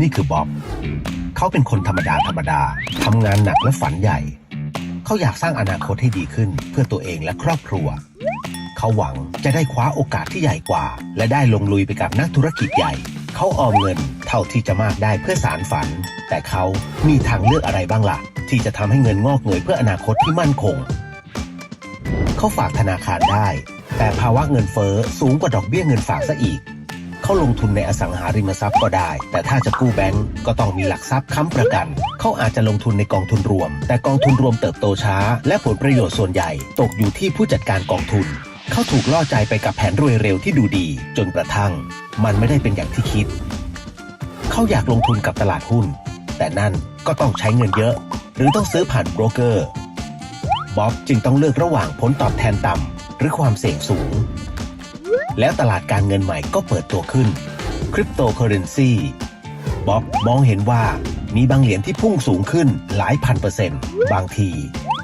นี่คือบ๊อบ เขาเป็นคนธรรมดาธรรมดาทำงานหนักและฝันใหญ่ เขาอยากสร้างอนาคตให้ดีขึ้นเพื่อตัวเองและครอบครัว เขาหวังจะได้คว้าโอกาสที่ใหญ่กว่า และได้ลงลุยไปกับนักธุรกิจใหญ่ เขาออมเงินเท่าที่จะมากได้เพื่อสารฝัน แต่เขามีทางเลือกอะไรบ้างล่ะ ที่จะทำให้เงินงอกเงยเพื่ออนาคตที่มั่นคง เขาฝากธนาคารได้ แต่ภาวะเงินเฟ้อสูงกว่าดอกเบี้ยเงินฝากซะอีก เขาลงทุนในอสังหาริมทรัพย์ก็ได้ แต่ถ้าจะกู้แบงก์ก็ต้องมีหลักทรัพย์ค้ำประกัน เขาอาจจะลงทุนในกองทุนรวม แต่กองทุนรวมเติบโตช้า และผลประโยชน์ส่วนใหญ่ ตกอยู่ที่ผู้จัดการกองทุน เขาถูกล่อใจไปกับแผนรวยเร็วที่ดูดี จนกระทั่ง มันไม่ได้เป็นอย่างที่คิด เขาอยากลงทุนกับตลาดหุ้น แต่นั่นก็ต้องใช้เงินเยอะ หรือต้องซื้อผ่านโบรกเกอร์บ๊อบจึงต้องเลือกระหว่างผลตอบแทนต่ำหรือความเสี่ยงสูง แล้วตลาดการเงินใหม่ก็เปิดตัวขึ้นคริปโตเคอเรนซีบ๊อบมองเห็นว่ามีบางเหรียญที่พุ่งสูงขึ้นหลายพันเปอร์เซ็นต์ บางที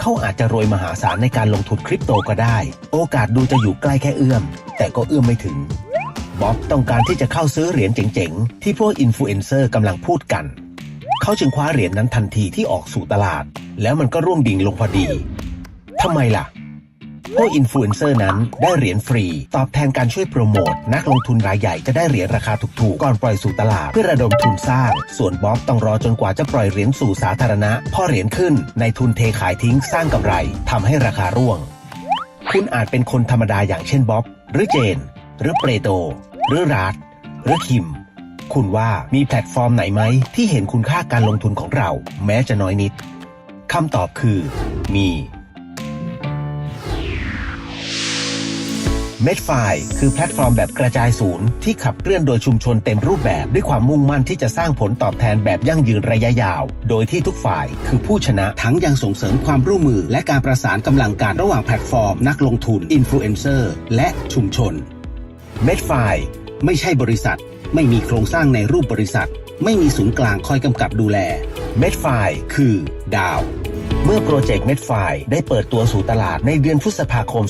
เขาอาจจะรวยมหาศาลในการลงทุนคริปโตก็ได้ โอกาสดูจะอยู่ใกล้แค่เอื้อม แต่ก็เอื้อมไม่ถึงบ๊อบต้องการที่จะเข้าซื้อเหรียญเจ๋งๆ ที่พวกอินฟลูเอนเซอร์กำลังพูดกัน เขาจึงคว้าเหรียญนั้นทันทีที่ออกสู่ตลาด แล้วมันก็ร่วงดิ่งลงพอดีทำไมล่ะ พวกอินฟลูเอนเซอร์นั้นได้เหรียญฟรี ตอบแทนการช่วยโปรโมท นักลงทุนรายใหญ่จะได้เหรียญราคาถูกๆ ก่อนปล่อยสู่ตลาดเพื่อระดมทุนสร้าง ส่วนบ๊อบต้องรอจนกว่าจะปล่อยเหรียญสู่สาธารณะ พอเหรียญขึ้นในทุนเทขายทิ้งสร้างกำไรทำให้ราคาร่วง คุณอาจเป็นคนธรรมดาอย่างเช่นบ๊อบหรือเจน หรือเปรโต หรือราดหรือคิม คุณว่ามีแพลตฟอร์มไหนไหมที่เห็นคุณค่าการลงทุนของเรา แม้จะน้อยนิดคำตอบคือ มี เมดไฟคือแพลตฟอร์มแบบกระจายศูนย์ที่ขับเคลื่อนโดยชุมชนเต็มรูปแบบ ด้วยความมุ่งมั่นที่จะสร้างผลตอบแทนแบบยั่งยืนระยะยาว โดยที่ทุกฝ่าย คือผู้ชนะทั้งยังส่งเสริมความร่วมมือ และการประสานกำลังการระหว่างแพลตฟอร์ม นักลงทุนอินฟลูเอนเซอร์และชุมชนเมดไฟไม่ใช่บริษัท ไม่มีโครงสร้างในรูปบริษัท ไม่มีศูนย์กลางคอยกำกับดูแลเมดไฟคือดาว เมื่อโปรเจกต์เม็ดไฟได้เปิดตัวสู่ตลาดในเดือนพฤษภาคม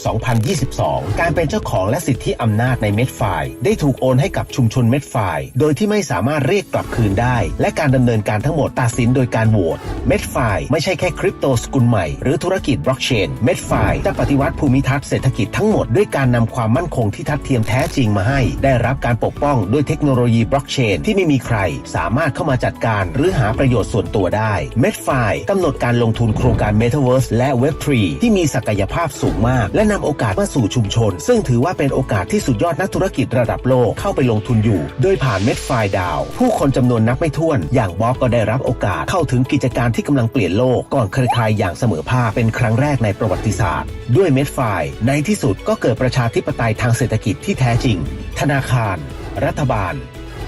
2022 การเป็นเจ้าของและสิทธิอำนาจในเม็ดไฟได้ถูกโอนให้กับชุมชนเม็ดไฟโดยที่ไม่สามารถเรียกกลับคืนได้ และการดำเนินการทั้งหมดตัดสินโดยการโหวตเม็ดไฟไม่ใช่แค่คริปโตสกุลใหม่หรือธุรกิจบล็อกเชนเม็ดไฟจะปฏิวัติภูมิทัศน์เศรษฐกิจทั้งหมดด้วยการนำความมั่นคงที่ทัดเทียมแท้จริงมาให้ ได้รับการปกป้องด้วยเทคโนโลยีบล็อกเชนที่ไม่มีใคร สามารถเข้ามาจัดการหรือหาประโยชน์ส่วนตัวได้เม็ดไฟกำหนดการลงทุนโครงการ Metaverse และ Web3 ที่มีศักยภาพสูงมาก และนำโอกาสมาสู่ชุมชน ซึ่งถือว่าเป็นโอกาสที่สุดยอดนักธุรกิจระดับโลกเข้าไปลงทุนอยู่ โดยผ่านเม็ดไฟดาว ผู้คนจำนวนนับไม่ถ้วน อย่างบ๊อบก็ได้รับโอกาสเข้าถึงกิจการที่กำลังเปลี่ยนโลกก่อนใครๆอย่างเสมอภาคเป็นครั้งแรกในประวัติศาสตร์ ด้วยเม็ดไฟในที่สุดก็เกิดประชาธิปไตยทางเศรษฐกิจที่แท้จริง ธนาคาร รัฐบาล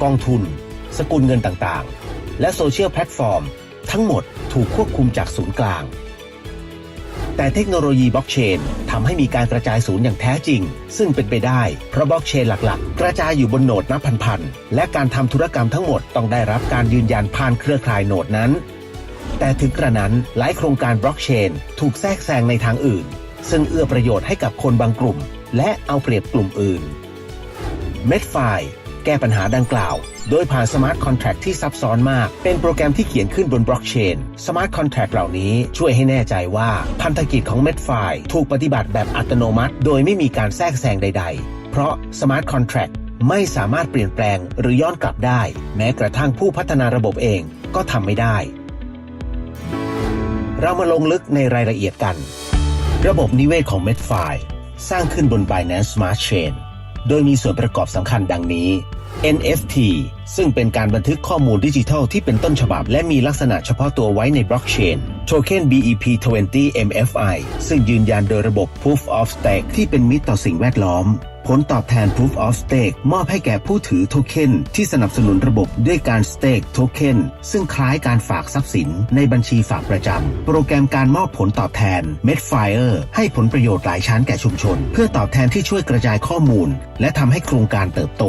กองทุน สกุลเงินต่างๆ และโซเชียลแพลตฟอร์ม ทั้งหมด ถูกควบคุมจากศูนย์กลาง แต่เทคโนโลยีบล็อกเชนทำให้มีการกระจายศูนย์อย่างแท้จริง ซึ่งเป็นไปได้ เพราะบล็อกเชนหลักๆ กระจายอยู่บนโหนดนับพันๆและการทำธุรกรรมทั้งหมดต้องได้รับการยืนยันผ่านเครือข่ายโหนดนั้น แต่ถึงกระนั้นหลายโครงการบล็อกเชนถูกแทรกแซงในทางอื่น ซึ่งเอื้อประโยชน์ให้กับคนบางกลุ่ม และเอาเปรียบกลุ่มอื่นเม็ดไฟ แก้ปัญหาดังกล่าว โดยผ่านสมาร์ทคอนแท็กที่ซับซ้อนมาก เป็นโปรแกรมที่เขียนขึ้นบนบล็อกเชนสมาร์ทคอนแท็กเหล่านี้ช่วยให้แน่ใจว่าพันธกิจของเม็ดไฟถูกปฏิบัติแบบอัตโนมัติ โดยไม่มีการแทรกแซงใด ๆ เพราะสมาร์ทคอนแท็กไม่สามารถเปลี่ยนแปลงหรือย้อนกลับได้ แม้กระทั่งผู้พัฒนาระบบเองก็ทำไม่ได้ เรามาลงลึกในรายละเอียดกัน ระบบนิเวศของ Medfi สร้างขึ้นบน Binance Smart Chain โดยมีส่วนประกอบสำคัญดังนี้ NFT ซึ่งเป็นการบันทึกข้อมูลดิจิทัลที่เป็นต้นฉบับ และมีลักษณะเฉพาะตัวไว้ในบล็อกเชนโทเค็น BEP20 MFI ซึ่งยืนยันโดยระบบ Proof of Stake ที่เป็นมิตรต่อสิ่งแวดล้อม ผลตอบแทน Proof of Stake มอบให้แก่ผู้ถือโทเค็นที่สนับสนุนระบบด้วยการ Stake โทเค็นซึ่งคล้ายการฝากทรัพย์สินในบัญชีฝากประจำ โปรแกรมการมอบผลตอบแทน Medfire ให้ผลประโยชน์หลายชั้นแก่ชุมชน เพื่อตอบแทนที่ช่วยกระจายข้อมูล และทำให้โครงการเติบโต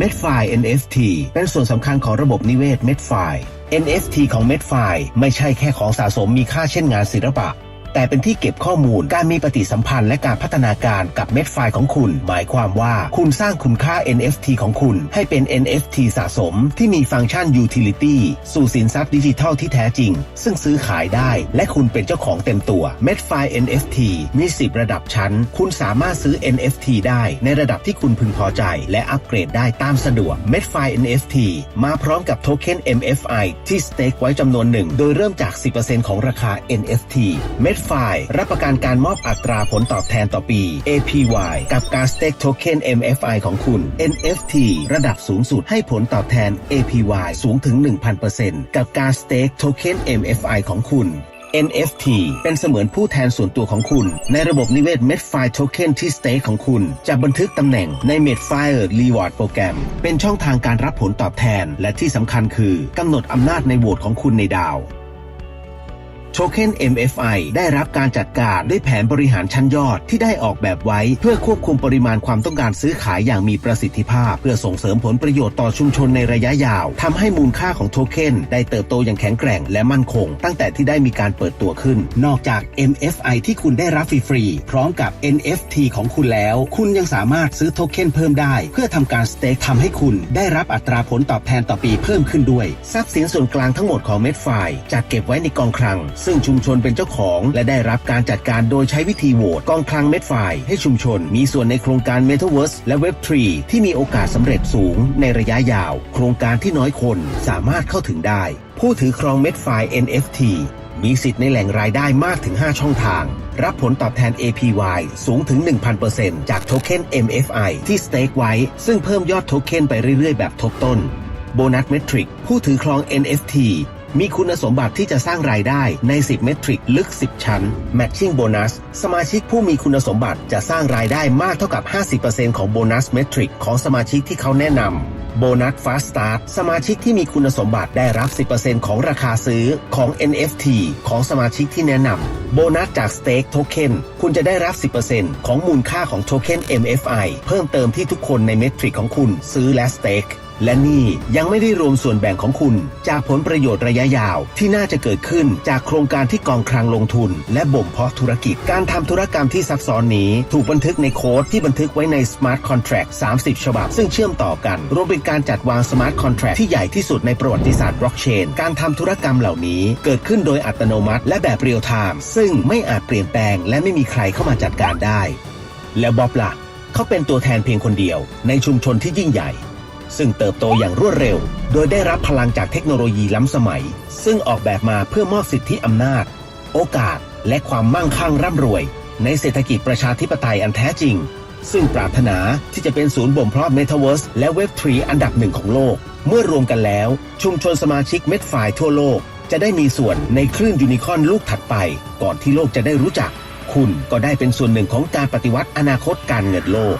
Medfi NFT เป็นส่วนสำคัญของระบบนิเวศ Medfi NFT ของ Medfi ไม่ใช่แค่ของสะสมมีค่าเช่นงานศิลปะ แต่เป็นที่เก็บข้อมูลการมีปฏิสัมพันธ์และการพัฒนาการกับเม็ดไฟล์ของคุณ หมายความว่าคุณสร้างคุณค่า NFT ของคุณ ให้เป็น NFT สะสม ที่มีฟังก์ชัน Utility สู่สินทรัพย์ดิจิทัลที่แท้จริง ซึ่งซื้อขายได้ และคุณเป็นเจ้าของเต็มตัวเม็ดไฟล์ NFT มี 10 ระดับชั้น คุณสามารถซื้อ NFT ได้ในระดับที่คุณพึงพอใจ และอัปเกรดได้ตามสะดวกเม็ดไฟล์ NFT มาพร้อมกับโทเค็น MFI ที่สเต็กไว้จำนวนหนึ่ง โดยเริ่มจาก 10%ของราคา NFT เม็ดไฟล์รับประกันการมอบอัตราผลตอบแทนต่อปี APY กับการสเต็กโทเค็น MFI ของคุณ NFT ระดับสูงสุดให้ผลตอบแทน APY สูงถึง 1,000%กับการสเต็กโทเค็น MFI ของคุณ NFT เป็นเสมือนผู้แทนส่วนตัวของคุณ ในระบบนิเวศ Medfire Token ที่สเต็กของคุณ จะบันทึกตำแหน่งใน Medfire Reward โปรแกรม เป็นช่องทางการรับผลตอบแทน และที่สำคัญคือกำหนดอำนาจในโหวตของคุณในดาว โทเค็น MFI ได้รับการจัดการด้วยแผนบริหารชั้นยอดที่ได้ออกแบบไว้ เพื่อควบคุมปริมาณความต้องการซื้อขายอย่างมีประสิทธิภาพ เพื่อส่งเสริมผลประโยชน์ต่อชุมชนในระยะยาวทำให้มูลค่าของโทเค็นได้เติบโตอย่างแข็งแกร่งและมั่นคง ตั้งแต่ที่ได้มีการเปิดตัวขึ้น นอกจาก MFI ที่คุณได้รับฟรีๆพร้อมกับ NFT ของคุณแล้ว คุณยังสามารถซื้อโทเค็นเพิ่มได้ เพื่อทำการสเต็กทำให้คุณได้รับอัตราผลตอบแทนต่อปีเพิ่มขึ้นด้วย ทรัพย์สินส่วนกลางทั้งหมดของ Medfire จัดเก็บไว้ในกองคลังซึ่งชุมชนเป็นเจ้าของ และได้รับการจัดการโดยใช้วิธีโหวตกองคลังเม็ดไฟล์ให้ชุมชน มีส่วนในโครงการ Metaverse และ Web3 ที่มีโอกาสสำเร็จสูงในระยะยาว โครงการที่น้อยคนสามารถเข้าถึงได้ ผู้ถือครองเม็ดไฟล์ NFT มีสิทธิ์ในแหล่งรายได้มากถึง 5 ช่องทาง รับผลตอบแทน APY สูงถึง 1,000%จากโทเค็น MFI ที่สเต็กไว้ ซึ่งเพิ่มยอดโทเค็นไปเรื่อยๆ แบบทบต้น โบนัสเมทริกผู้ถือครอง NFT มีคุณสมบัติที่จะสร้างรายได้ใน 10 เมทริกลึก 10 ชั้น Matching Bonus สมาชิกผู้มีคุณสมบัติจะสร้างรายได้มากเท่ากับ 50%ของโบนัสเมทริกของสมาชิกที่เขาแนะนำโบนัส Fast Start สมาชิกที่มีคุณสมบัติได้รับ 10%ของราคาซื้อของ NFT ของสมาชิกที่แนะนำ โบนัสจาก Stake Token คุณจะได้รับ 10%ของมูลค่าของโทเค็น MFI เพิ่มเติมที่ทุกคนในเมทริกของคุณซื้อและ Stake และนี่ยังไม่ได้รวมส่วนแบ่งของคุณ จากผลประโยชน์ระยะยาว ที่น่าจะเกิดขึ้นจากโครงการที่กองคลังลงทุน และบ่มเพาะธุรกิจการทำธุรกรรมที่ซับซ้อนนี้ ถูกบันทึกในโค้ดที่บันทึกไว้ใน Smart Contract 30 ฉบับ ซึ่งเชื่อมต่อกัน รวมเป็นการจัดวาง Smart Contract ที่ใหญ่ที่สุดในประวัติศาสตร์บล็อกเชนการทำธุรกรรมเหล่านี้ เกิดขึ้นโดยอัตโนมัติ และแบบเรียลไทม์ซึ่งไม่อาจเปลี่ยนแปลง และไม่มีใครเข้ามาจัดการได้ แล้วบ๊อบล่ะเขาเป็นตัวแทนเพียงคนเดียว ในชุมชนที่ยิ่งใหญ่ ซึ่งเติบโตอย่างรวดเร็ว โดยได้รับพลังจากเทคโนโลยีล้ำสมัย ซึ่งออกแบบมาเพื่อมอบสิทธิอำนาจ โอกาสและความมั่งคั่งร่ำรวย ในเศรษฐกิจประชาธิปไตยอันแท้จริง ซึ่งปรารถนาที่จะเป็นศูนย์บ่มเพาะ Metaverse และ Web3 อันดับหนึ่งของโลก เมื่อรวมกันแล้ว ชุมชนสมาชิกเม็ดฝ่ายทั่วโลก จะได้มีส่วนในคลื่นยูนิคอนลูกถัดไป ก่อนที่โลกจะได้รู้จัก คุณก็ได้เป็นส่วนหนึ่งของการปฏิวัติอนาคตการเงินโลก